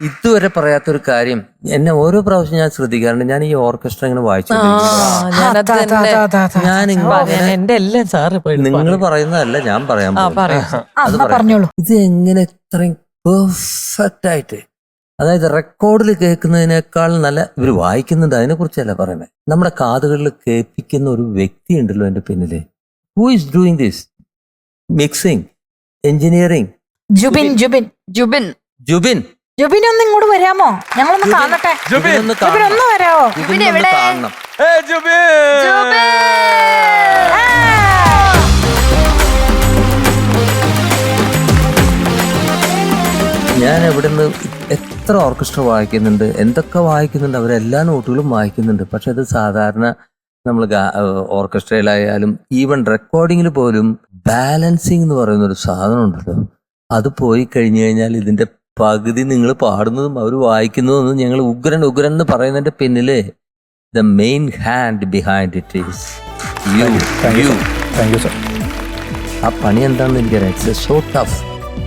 ഇതുവരെ പറയാത്തൊരു കാര്യം എന്നെ ഓരോ പ്രാവശ്യം ഞാൻ ശ്രദ്ധിക്കാറുണ്ട്. ഞാൻ ഈ ഓർക്കസ്ട്ര ഇങ്ങനെ വായിച്ചു. ഞാൻ എന്റെ എല്ലാം സാറ് നിങ്ങൾ പറയുന്നതല്ല ഞാൻ പറയാൻ അത് പറഞ്ഞോളൂ. ഇത് എങ്ങനെ ഇത്രയും പെർഫെക്റ്റ് ആയിട്ട്? അതായത് റെക്കോർഡിൽ കേൾക്കുന്നതിനേക്കാൾ നല്ല ഇവർ വായിക്കുന്നുണ്ട് അതിനെ കുറിച്ചല്ല പറയുന്നത് നമ്മുടെ കാതുകളിൽ കേൾപ്പിക്കുന്ന ഒരു വ്യക്തി ഉണ്ടല്ലോ എന്റെ പിന്നിൽ. Who is doing this mixing engineering Jubin Jubin. Jubin. Jubin. Jubin ഒന്ന് ഇങ്ങോട്ട് വരാമോ? ഞങ്ങളൊന്ന് കാണട്ടെ. ജുബിൻ ജുബിൻ. ഒന്ന് വരാമോ ഞാൻ എവിടെ? കാണണം. ഏ ജുബിൻ! ഞാൻ എത്ര ഓർക്കസ്ട്ര വായിക്കുന്നുണ്ട് എന്തൊക്കെ വായിക്കുന്നുണ്ട് അവരെല്ലാ നോട്ടുകളും വായിക്കുന്നുണ്ട്. പക്ഷെ അത് സാധാരണ നമ്മൾ ഓർക്കസ്ട്രയിലായാലും ഈവൻ റെക്കോർഡിങ്ങിൽ പോലും ബാലൻസിങ് എന്ന് പറയുന്ന ഒരു സാധനം ഉണ്ടല്ലോ അത് പോയി കഴിഞ്ഞു കഴിഞ്ഞാൽ ഇതിന്റെ പകുതി നിങ്ങൾ പാടുന്നതും അവർ വായിക്കുന്നതും ഞങ്ങൾ ഉഗ്രൻ ഉഗ്രൻ എന്ന് പറയുന്നതിന്റെ പിന്നിൽ the main hand behind it is you you thank you sir ആ പണി എന്താണെന്ന് എനിക്കറിയാം. ഇറ്റ്സ് സോ ടഫ്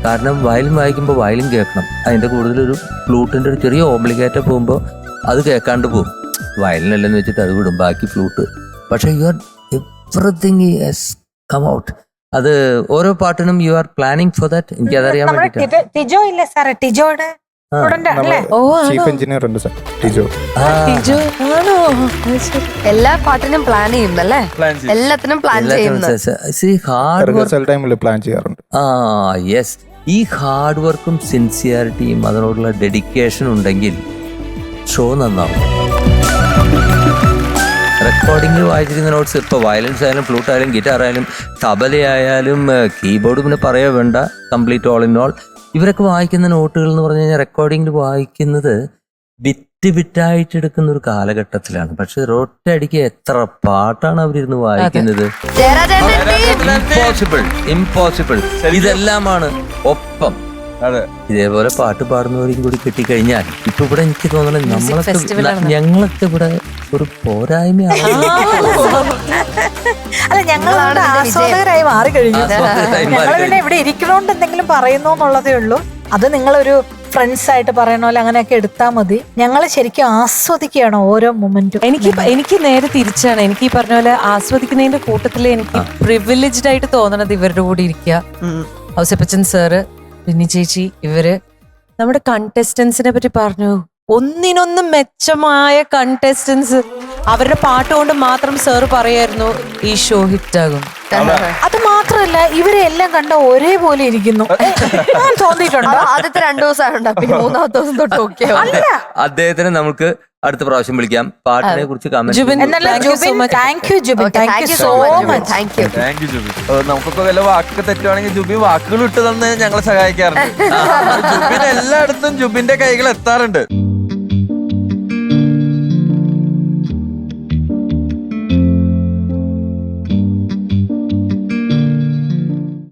കാരണം വയലിൻ വായിക്കുമ്പോൾ വയലും കേൾക്കണം. അതിന്റെ കൂടുതലൊരു ഫ്ലൂട്ടിന്റെ ഒരു ചെറിയ ഓബ്ലിഗേറ്റ പോകുമ്പോൾ അത് കേൾക്കാണ്ട് പോകും. വയലിനല്ലെന്ന് വെച്ചിട്ട് അത് വിടും. ബാക്കി ഫ്ലൂട്ട് പക്ഷേ you are every come out അത് ഓരോ പാട്ടിനും you are planning for that എനിക്ക് അതറിയാൻ വേണ്ടിട്ട്. ടിജോ- ഇല്ലേ സാറേ? ടിജോയുടെ ചീഫ് എഞ്ചിനീയർ ഉണ്ട് സാർ. ടിജോ. എല്ലാ പാട്ടിനും പ്ലാൻ ചെയ്യുന്നല്ലേ എല്ലാത്തിനും പ്ലാൻ ചെയ്യുന്നു പ്ലാൻ ചെയ്യാറുണ്ട്. ആ യെസ് ഈ ഹാർഡ് വർക്കും സിൻസിയാരിറ്റിയും അതിനോടുള്ള ഡെഡിക്കേഷൻ ഉണ്ടെങ്കിൽ ഷോ നന്നാവും. റെക്കോർഡിങ്ങിൽ വായിച്ചിരിക്കുന്ന നോട്ട്സ് ഇപ്പോൾ വയലൻസ് ആയാലും ഫ്ലൂട്ട് ആയാലും ഗിറ്റാർ ആയാലും തബലയായാലും കീബോർഡ് പിന്നെ പറയോ വേണ്ട. കംപ്ലീറ്റ് ഓൾ ഇൻ ഓൾ ഇവരൊക്കെ വായിക്കുന്ന നോട്ടുകൾ എന്ന് പറഞ്ഞു കഴിഞ്ഞാൽ റെക്കോർഡിങ്ങിൽ വായിക്കുന്നത് ബിറ്റ് ബിറ്റായിട്ട് എടുക്കുന്ന ഒരു കാലഘട്ടത്തിലാണ്. പക്ഷെ റോട്ടടിക്ക് എത്ര പാട്ടാണ് അവരിരുന്ന് വായിക്കുന്നത്? ഇമ്പോസിബിൾ ഇമ്പോസിബിൾ ഇതെല്ലാമാണ് ഒപ്പം. അതെ. ഇതേപോലെ പാട്ട് പാടുന്നവരെയും കൂടി കിട്ടിക്കഴിഞ്ഞാൽ ഇപ്പൊ ഇവിടെ എനിക്ക് തോന്നണത് നമ്മളൊക്കെ. ഞങ്ങളൊക്കെ ഇവിടെ ഒരു പോരായ്മയാണ്. അല്ല ഞങ്ങളാണ്. ആസ്വാദകരായി മാറി കഴിഞ്ഞു ഞങ്ങൾ പിന്നെ ഇവിടെ ഇരിക്കണോണ്ട് എന്തെങ്കിലും പറയുന്നു എന്നുള്ളതേ ഉള്ളൂ. അത് നിങ്ങളൊരു ഫ്രണ്ട്സ് ആയിട്ട് പറയണ പോലെ അങ്ങനെയൊക്കെ എടുത്താൽ മതി. ഞങ്ങൾ ശരിക്കും ആസ്വദിക്കുകയാണ് ഓരോ മൊമെന്റും എനിക്ക് എനിക്ക് നേരെ തിരിച്ചാണ്. എനിക്ക് ഈ പറഞ്ഞ പോലെ ആസ്വദിക്കുന്നതിന്റെ കൂട്ടത്തിൽ എനിക്ക് പ്രിവിലേജ്ഡ് ആയിട്ട് തോന്നണത് ഇവരുടെ കൂടെ ഇരിക്കുക ഔസപ്പച്ചൻ സാറ് പിന്നി ചേച്ചി ഇവർ നമ്മുടെ കണ്ടസ്റ്റൻസിനെ പറ്റി പറഞ്ഞു. ഒന്നിനൊന്ന് മെച്ചമായ കണ്ടസ്റ്റൻസ് അവരുടെ പാട്ട് കൊണ്ട് മാത്രം സർ പറയായിരുന്നു ഈ ഷോ ഹിറ്റ് ആകും. അത് മാത്രല്ല ഇവരെ എല്ലാം കണ്ട ഒരേപോലെ ഇരിക്കുന്നു. ഞാൻ തോന്നിയിട്ടുണ്ട്. ആദ്യത്തെ രണ്ടു ദിവസം ഉണ്ടാ പിന്നെ മൂന്നാമത്തെ ദിവസം തൊട്ട് ഓക്കെ അല്ല അദ്ദേഹത്തിനെ നമുക്ക് അടുത്ത പ്രാവശ്യം വിളിക്കാം. പാട്ടിനെ കുറിച്ച് നമുക്കൊക്കെ വല്ല വാക്കൊക്കെ തെറ്റുവാണെങ്കിൽ ജുബിൻ വാക്കുകൾ ഇട്ട് തന്നെ ഞങ്ങളെ സഹായിക്കാറുണ്ട്. ജുബിൻ എല്ലായിടത്തും ജുബിന്റെ കൈകൾ എത്താറുണ്ട്.